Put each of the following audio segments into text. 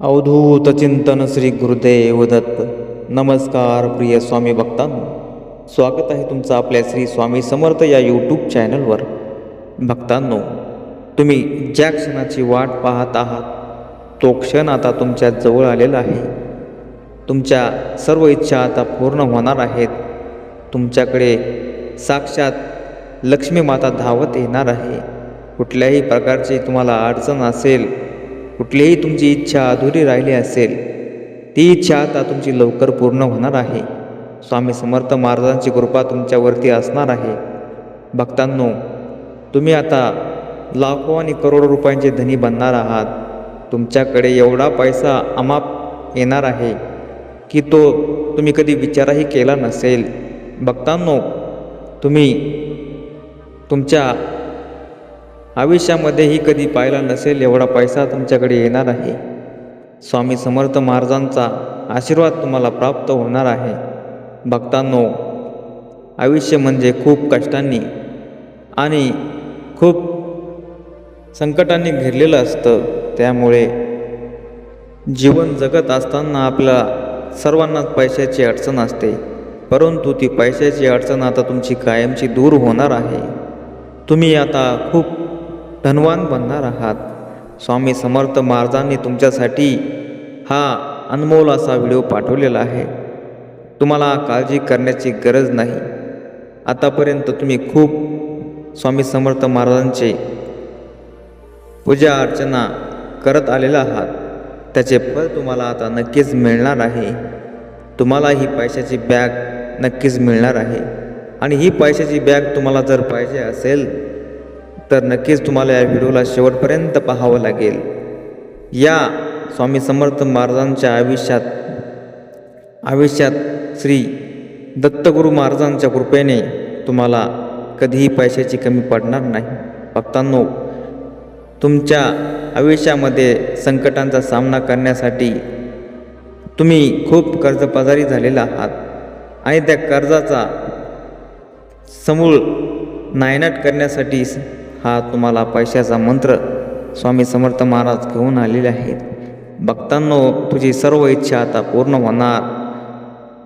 अवधूत चिंतन श्री गुरुदेव दत्त. नमस्कार प्रिय स्वामी भक्तांनो. स्वागत आहे तुमचं आपल्या श्री स्वामी समर्थ या यूट्यूब चॅनलवर भक्तांनो तुम्ही ज्या क्षणाची वाट पाहत आहात तो क्षण आता तुमच्या जवळ आलेला आहे. तुमच्या सर्व इच्छा आता पूर्ण होणार आहेत. तुमच्याकडे साक्षात लक्ष्मी माता धावत येणार आहे. कुठल्याही प्रकारची तुम्हाला अडचण असेल कुठलीही तुमची इच्छा अधुरी राहिली असेल ती इच्छा आता तुमची लवकर पूर्ण होणार आहे. स्वामी समर्थ महाराजांची कृपा तुमच्यावरती असणार आहे. भक्तांनो तुम्ही आता लाखो आणि करोडो रुपयांचे धनी बनणार आहात. तुमच्याकडे एवढा पैसा अमाप येणार आहे की तो तुम्ही कधी विचारही केला नसेल. भक्तांनो तुम्ही तुमच्या आयुष्यामध्येही कधी पाहिला नसेल एवढा पैसा तुमच्याकडे येणार आहे. स्वामी समर्थ महाराजांचा आशीर्वाद तुम्हाला प्राप्त होणार आहे. भक्तांनो आयुष्य म्हणजे खूप कष्टांनी आणि खूप संकटांनी घेरलेलं असतं. त्यामुळे जीवन जगत असताना आपल्या सर्वांनाच पैशाची अडचण असते. परंतु ती पैशाची अडचण आता तुमची कायमची दूर होणार आहे. तुम्ही आता खूप धनवान बनणार आहात. स्वामी समर्थ महाराजांनी तुमच्यासाठी हा अनमोल असा व्हिडिओ पाठवलेला आहे. तुम्हाला काळजी करण्याची गरज नाही. आतापर्यंत तुम्ही खूप स्वामी समर्थ महाराजांचे पूजा अर्चना करत आलेला आहात. त्याचे फळ तुम्हाला आता नक्कीच मिळणार आहे. तुम्हाला ही पैशाची बॅग नक्कीच मिळणार आहे. आणि ही पैशाची बॅग तुम्हाला जर पाहिजे असेल तर नक्कीच तुम्हाला या व्हिडिओला शेवटपर्यंत पाहावं लागेल. या स्वामी समर्थ महाराजांच्या आयुष्यात आयुष्यात श्री दत्तगुरू महाराजांच्या कृपेने तुम्हाला कधीही पैशाची कमी पडणार नाही. भक्तांनो तुमच्या आयुष्यामध्ये संकटांचा सामना करण्यासाठी तुम्ही खूप कर्जबाजारी झालेला आहात आणि त्या कर्जाचा समूळ नायनाट करण्यासाठी हा तुम्हाला पैशाचा मंत्र स्वामी समर्थ महाराज घेऊन आलेले आहेत. भक्तांनो तुझी सर्व इच्छा आता पूर्ण होणार.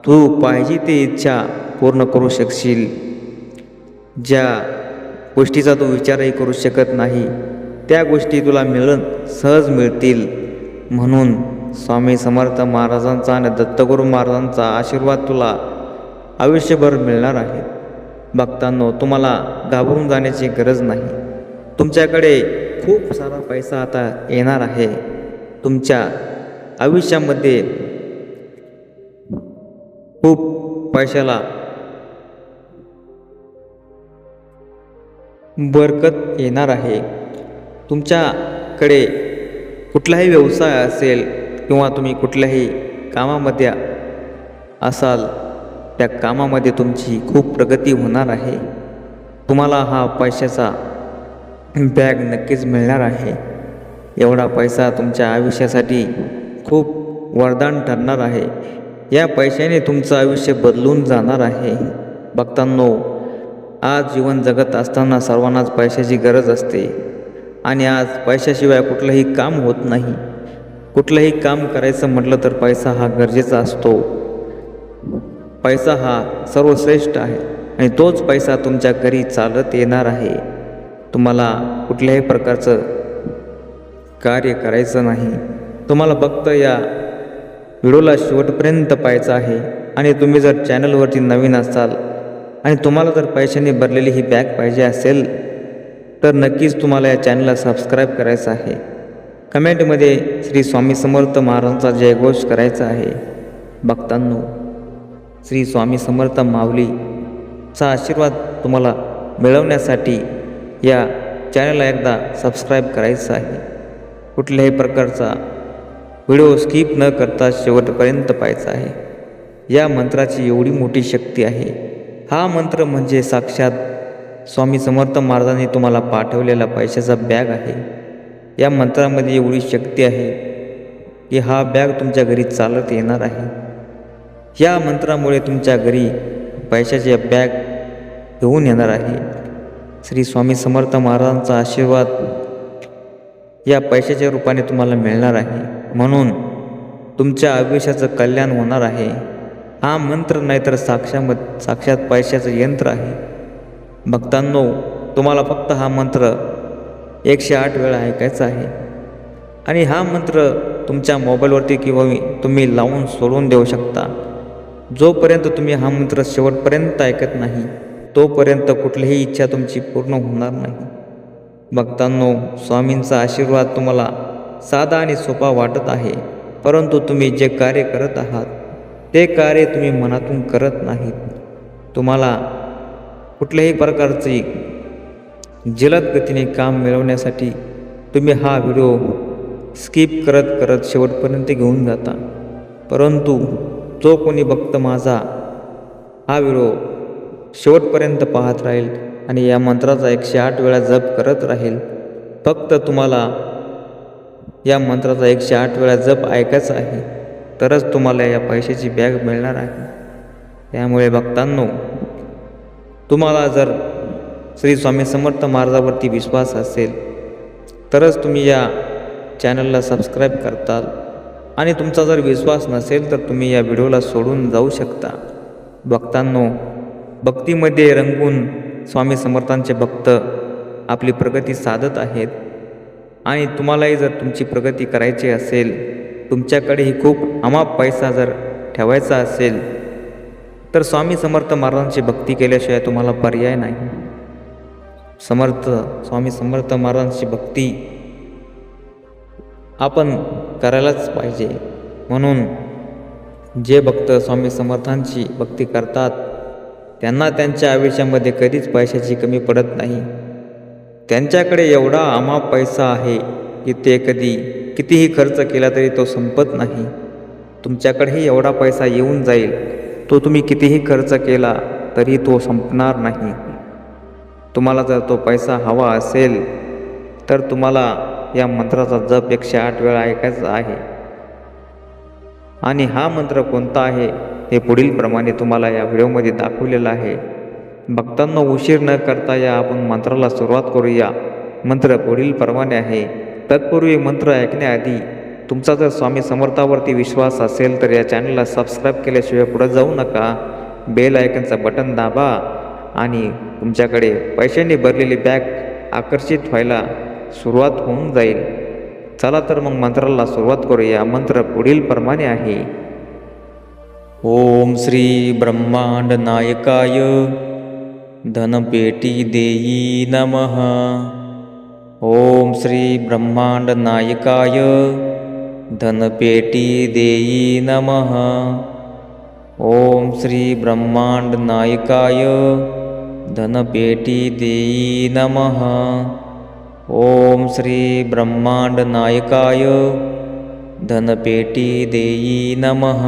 तू पाहिजे ती इच्छा पूर्ण करू शकशील. ज्या गोष्टीचा तू विचारही करू शकत नाही त्या गोष्टी तुला मिळून सहज मिळतील. म्हणून स्वामी समर्थ महाराजांचा आणि दत्तगुरू महाराजांचा आशीर्वाद तुला आयुष्यभर मिळणार आहे. भक्तांनो तुम्हाला घाबरून जाण्याची गरज नाही. तुमच्याकडे खूप सारा पैसा आता येणार आहे. तुमच्या आयुष्यामध्ये खूप पैशाला बरकत येणार आहे. तुमच्याकडे कुठलाही व्यवसाय असेल किंवा तुम्ही कुठल्याही कामामध्ये असाल त्या कामामध्ये तुमची खूप प्रगती होणार आहे. तुम्हाला हा पैशाचा बॅग नक्कीच मिळणार आहे. एवढा पैसा तुमच्या आयुष्यासाठी खूप वरदान ठरणार आहे. या पैशाने तुमचं आयुष्य बदलून जाणार आहे. भक्तांनो आज जीवन जगत असताना सर्वांनाच पैशाची गरज असते आणि आज पैशाशिवाय कुठलंही काम होत नाही. कुठलंही काम करायचं म्हटलं तर पैसा हा गरजेचा असतो. पैसा हा सर्वश्रेष्ठ आहे आणि तोच पैसा तुमच्या घरी चालत येणार आहे. तुम्हाला कुठल्याही प्रकारचं कार्य करायचं नाही. तुम्हाला फक्त या व्हिडिओला शेवटपर्यंत पाहायचं आहे. आणि तुम्ही जर चॅनलवरती नवीन असाल आणि तुम्हाला जर पैशाने भरलेली ही बॅग पाहिजे असेल तर नक्कीच तुम्हाला या चॅनलला सबस्क्राईब करायचं आहे. कमेंटमध्ये श्री स्वामी समर्थ महाराजांचा जयघोष करायचा आहे. भक्तांनो श्री स्वामी समर्थ माऊलीचा आशीर्वाद तुम्हाला मिळवण्यासाठी या चॅनलला एकदा सबस्क्राईब करायचं आहे. कुठल्याही प्रकारचा व्हिडिओ स्किप न करता शेवटपर्यंत पाहायचा आहे. या मंत्राची एवढी मोठी शक्ती आहे. हा मंत्र म्हणजे साक्षात स्वामी समर्थ महाराजांनी तुम्हाला पाठवलेला पैशाचा बॅग आहे. या मंत्रामध्ये एवढी शक्ती आहे की हा बॅग तुमच्या घरी चालत येणार आहे. या मंत्रामुळे तुमच्या घरी पैशाचे बॅग घेऊन येणार आहे. श्री स्वामी समर्थ महाराजांचा आशीर्वाद या पैशाच्या रूपाने तुम्हाला मिळणार आहे. म्हणून तुमच्या आयुष्याचं कल्याण होणार आहे. हा मंत्र नाहीतर साक्षाम साक्षात पैशाचं यंत्र आहे. भक्तांनो तुम्हाला फक्त हा मंत्र एकशे आठ वेळा ऐकायचा आहे. आणि हा मंत्र तुमच्या मोबाईलवरती किंवा तुम्ही लावून सोडून देऊ शकता. जोपर्यंत तुम्ही हा मंत्र शेवटपर्यंत ऐकत नाही तोपर्यंत कुठलीही इच्छा तुमची पूर्ण होणार नाही. भक्तांनो स्वामींचा आशीर्वाद तुम्हाला साधा आणि सोपा वाटत आहे परंतु तुम्ही जे कार्य करत आहात ते कार्य तुम्ही मनातून करत नाहीत. तुम्हाला कुठल्याही प्रकारची जलद गतीने काम मिळवण्यासाठी तुम्ही हा व्हिडिओ स्किप करत करत शेवटपर्यंत घेऊन जाता. परंतु जो कोणी भक्त माझा हा व्हिडिओ शेवटपर्यंत पाहत राहील आणि या मंत्राचा एकशे आठ वेळा जप करत राहील. फक्त तुम्हाला या मंत्राचा एकशे आठ वेळा जप ऐकायचा आहे तरच तुम्हाला या पैशाची बॅग मिळणार आहे. त्यामुळे भक्तांनो तुम्हाला जर श्री स्वामी समर्थ मार्गावरती विश्वास असेल तरच तुम्ही या चॅनलला सबस्क्राईब करताल. आणि तुमचा जर विश्वास नसेल तर तुम्ही या व्हिडिओला सोडून जाऊ शकता. भक्तांनो भक्तीमध्ये रंगून स्वामी समर्थांचे भक्त आपली प्रगती साधत आहेत. आणि तुम्हालाही जर तुमची प्रगती करायची असेल तुमच्याकडेही खूप अमाप पैसा जर ठेवायचा असेल तर स्वामी समर्थ महाराजांची भक्ती केल्याशिवाय तुम्हाला पर्याय नाही. समर्थ स्वामी समर्थ महाराजांची भक्ती आपण करायलाच पाहिजे. म्हणून जे भक्त स्वामी समर्थांची भक्ती करतात त्यांना त्यांच्या आयुष्यामध्ये कधीच पैशाची कमी पडत नाही. त्यांच्याकडे एवढा आमा पैसा आहे की ते कधी कितीही खर्च केला तरी तो संपत नाही. तुमच्याकडेही एवढा पैसा येऊन जाईल. तो तुम्ही कितीही खर्च केला तरी तो संपणार नाही. तुम्हाला जर तो पैसा हवा असेल तर तुम्हाला या मंत्राचा जप एकशे आठ वेळा ऐकायचा आहे. आणि हा मंत्र कोणता आहे? हे पुढील प्रमाणे तुम्हाला या व्हिडिओमध्ये दाखवलेलं आहे. भक्तांना उशीर न करता या आपण मंत्राला सुरुवात करूया. मंत्र पुढील प्रमाणे आहे. तत्पूर्वी मंत्र ऐकण्याआधी तुमचा जर स्वामी समर्थावरती विश्वास असेल तर या चॅनलला सबस्क्राईब केल्याशिवाय पुढे जाऊ नका. बेल आयकनचं बटन दाबा आणि तुमच्याकडे पैशांनी भरलेली बॅग आकर्षित व्हायला सुरुवात होऊन जाईल. चला तर मग मंत्राला सुरुवात करूया. मंत्र पुढील प्रमाणे आहे. ॐ श्रीब्रह्माण्डनायकाय धनपेटीदेयी नमः। ॐ श्रीब्रह्माण्डनायकाय धनपेटीदेयी नमः। ॐ श्रीब्रह्माण्डनायकाय धनपेटीदेयी नमः। ॐ श्रीब्रह्माण्डनायकाय धनपेटीदेयी नमः।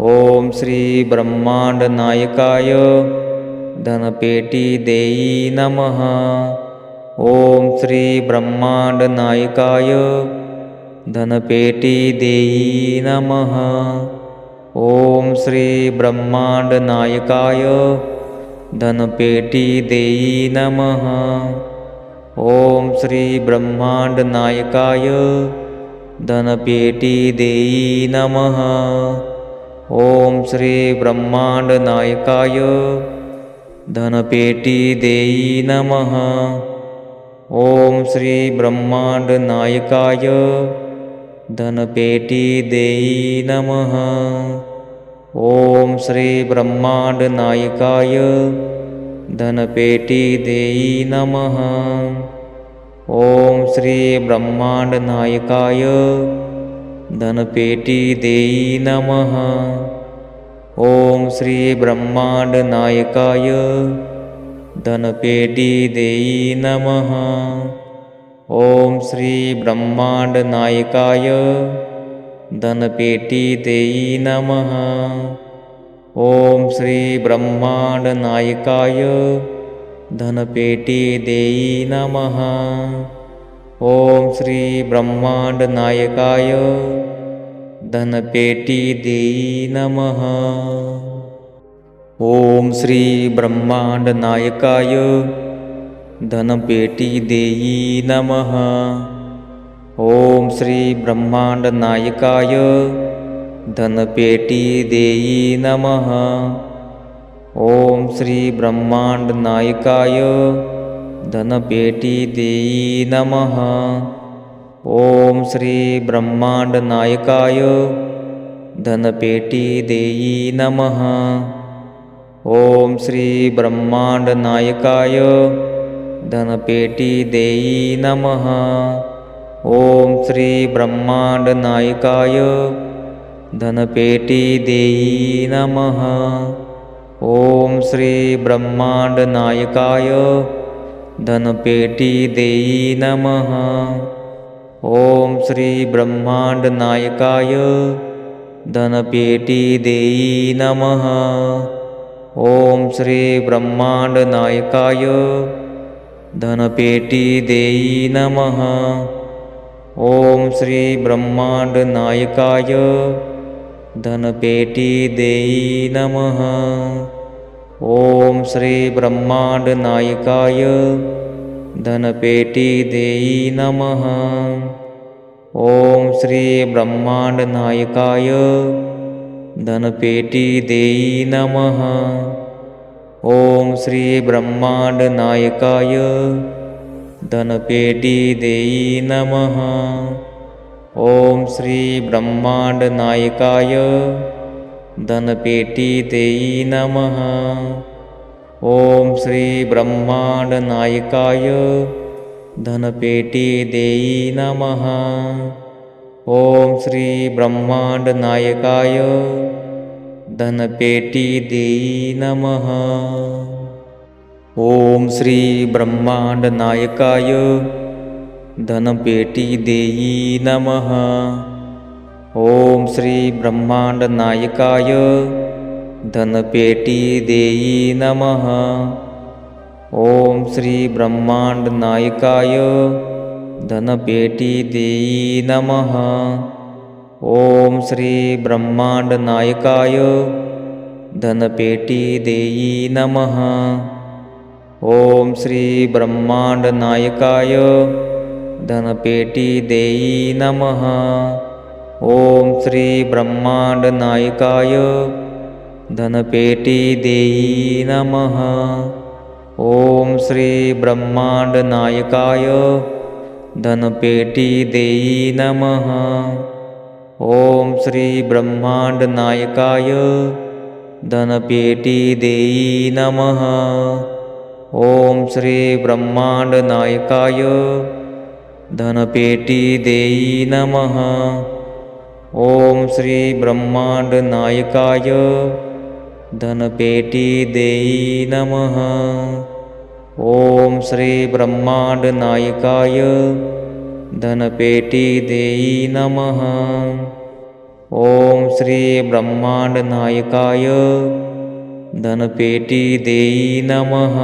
ॐ श्रीब्रह्माण्डनायकाय धनपेटीदेयी नमः। ॐ श्रीब्रह्माण्डनायकाय धनपेटीदेयी नमः। ॐ श्रीब्रह्माण्डनायकाय धनपेटीदेयी नमः। ॐ श्रीब्रह्माण्डनायकाय धनपेटीदेयी नमः। ॐ श्रीब्रह्माण्डनायकाय धनपेटीदेयी नमः। ॐ श्रीब्रह्माण्डनायकाय धनपेटीदेयी नमः। ॐ श्रीब्रह्माण्डनायकाय धनपेटीदेयी नमः। ॐ श्रीब्रह्माण्डनायकाय धनपेटीदेयी नमः। ॐ श्रीब्रह्माण्डनायकाय धनपेटीदेयी नमः। ॐ श्रीब्रह्माण्डनायकाय धनपेटीदेयी नमः। ॐ श्रीब्रह्माण्डनायकाय धनपेटीदेयी नमः। ॐ श्रीब्रह्माण्डनायकाय धनपेटीदेयी नमः ॐ श्रीब्रह्माण्डनायकाय ब्रह्माण्डनायकाय धनपेटीदेयी नमः ॐ श्रीब्रह्माण्डनायकाय ब्रह्माण्डनायकाय धनपेटीदेयी नमः ॐ श्रीब्रह्माण्डनायकाय ब्रह्माण्डनायकाय धनपेटीदेयी नमः ॐ श्रीब्रह्माण्डनायकाय धनपेटीदेयी नमः। ॐ श्रीब्रह्माण्डनायकाय धनपेटीदेयी नमः। ॐ श्रीब्रह्माण्डनायकाय धनपेटीदेयी नमः। ॐ श्रीब्रह्माण्डनायकाय धनपेटीदेयी नमः। ॐ श्रीब्रह्माण्डनायकाय ब्रह्माण्डनायकाय नमः। ॐ श्रीब्रह्माण्डनायकाय धनपेटीदेयी नमः। ॐ श्रीब्रह्माण्डनायकाय धनपेटीदेयी नमः। ॐ श्रीब्रह्माण्डनायकाय दनपेटी देयी नमः। ॐ श्रीब्रह्माण्डनायकाय धनपेटीदेयी नमः। ॐ श्रीब्रह्माण्डनायकाय धनपेटी देयी नमः। ॐ श्रीब्रह्माण्डनायकाय ब्रह्माण्डनायकाय देयी नमः। ॐ श्री ब्रह्माण्डनायकाय धनपेटीदेयी नमः। ॐ श्रीब्रह्माण्डनायकाय धनपेटीदेयी नमः। ॐ श्रीब्रह्माण्डनायकाय धनपेटीदेयी नमः। ॐ श्रीब्रह्माण्डनायकाय धनपेटी देयी नमः। ॐ श्री धनपेटी देयी नमः। ॐ श्री धनपेटी देयी नमः। ॐ श्री धनपेटी देयी नमः। ॐ श्री ब्रह्माण्डनायकाय धनपेटी देयी नमः ॐ श्रीब्रह्माण्डनायकाय धनपेटी देयी नमः ॐ श्रीब्रह्माण्डनायकाय धनपेटी देयी नमः ॐ श्रीब्रह्माण्डनायकाय धनपेटी देयी नमः ॐ श्रीब्रह्माण्डनायकाय दनपेटी देयी नमः। ॐ श्री ब्रह्माण्डनायकाय धनपेटी देयी नमः। ॐ श्री ब्रह्माण्डनायकाय धनपेटी देयी नमः।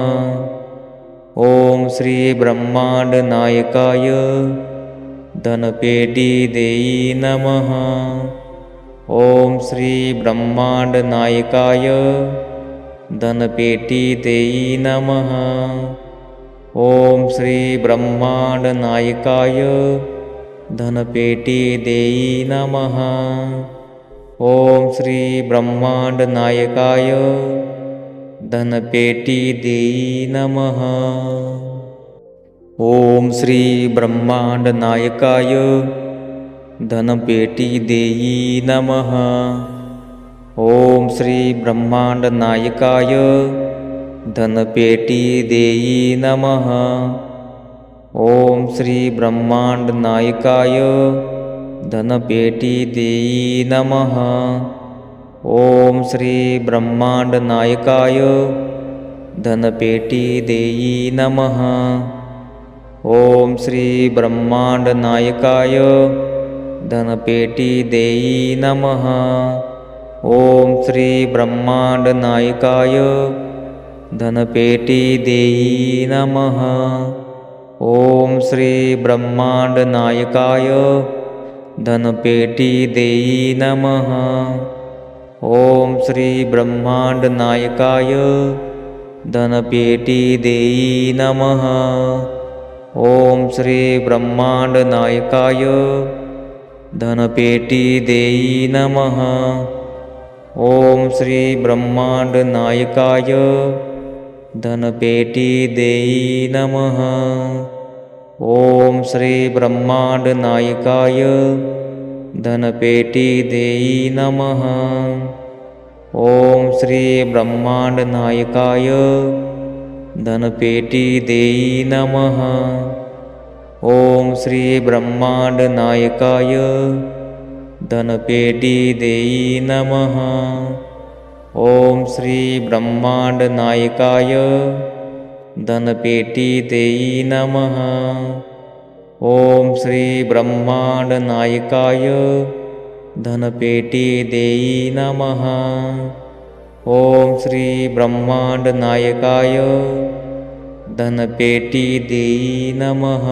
ॐ श्री ब्रह्माण्डनायकाय धनपेटी दयी नमः। ॐ श्री ब्रह्माण्डनायकाय नमः। ॐ श्री ब्रह्माण्डनायकाय धनपेटीदेयी नमः। ॐ श्रीब्रह्माण्डनायकाय धनपेटीदेयी नमः। ॐ श्रीब्रह्माण्डनायकाय धनपेटी देयी नमः। ॐ श्री ब्रह्माण्डनायकाय धनपेटी देयी नमः। ॐ श्री ब्रह्माण्डनायकाय धनपेटी देयी नमः। ॐ श्री ब्रह्माण्डनायकाय धनपेटी देयी नमः। ॐ श्री ब्रह्माण्डनायकाय दनपेटीदेयी नमः। ॐ श्रीब्रह्माण्डनायिकाय धनपेटीदेयी नमः। ॐ श्री ब्रह्माण्डनायकाय धनपेटीदेयी नमः। ॐ श्री ब्रह्माण्डनायकाय धनपेटीदेयी नमः। ॐ श्री धनपेटी देयी नमः। ॐ श्री ब्रह्माण्डनायकाय धनपेटीदेयी नमः। ॐ श्री ब्रह्माण्डनायकाय धनपेटीदेयी नमः। ॐ श्री ब्रह्माण्डनायकाय धनपेटी देयी नमः। ॐ श्रीब्रह्माण्डनायकाय धनपेटीदेयी नमः। ॐ श्रीब्रह्माण्डनायकाय धनपेटीदेयी नमः। ॐ श्रीब्रह्माण्डनायकाय धनपेटीदेयी नमः। ॐ श्रीब्रह्माण्डनायकाय धनपेटी देई नमः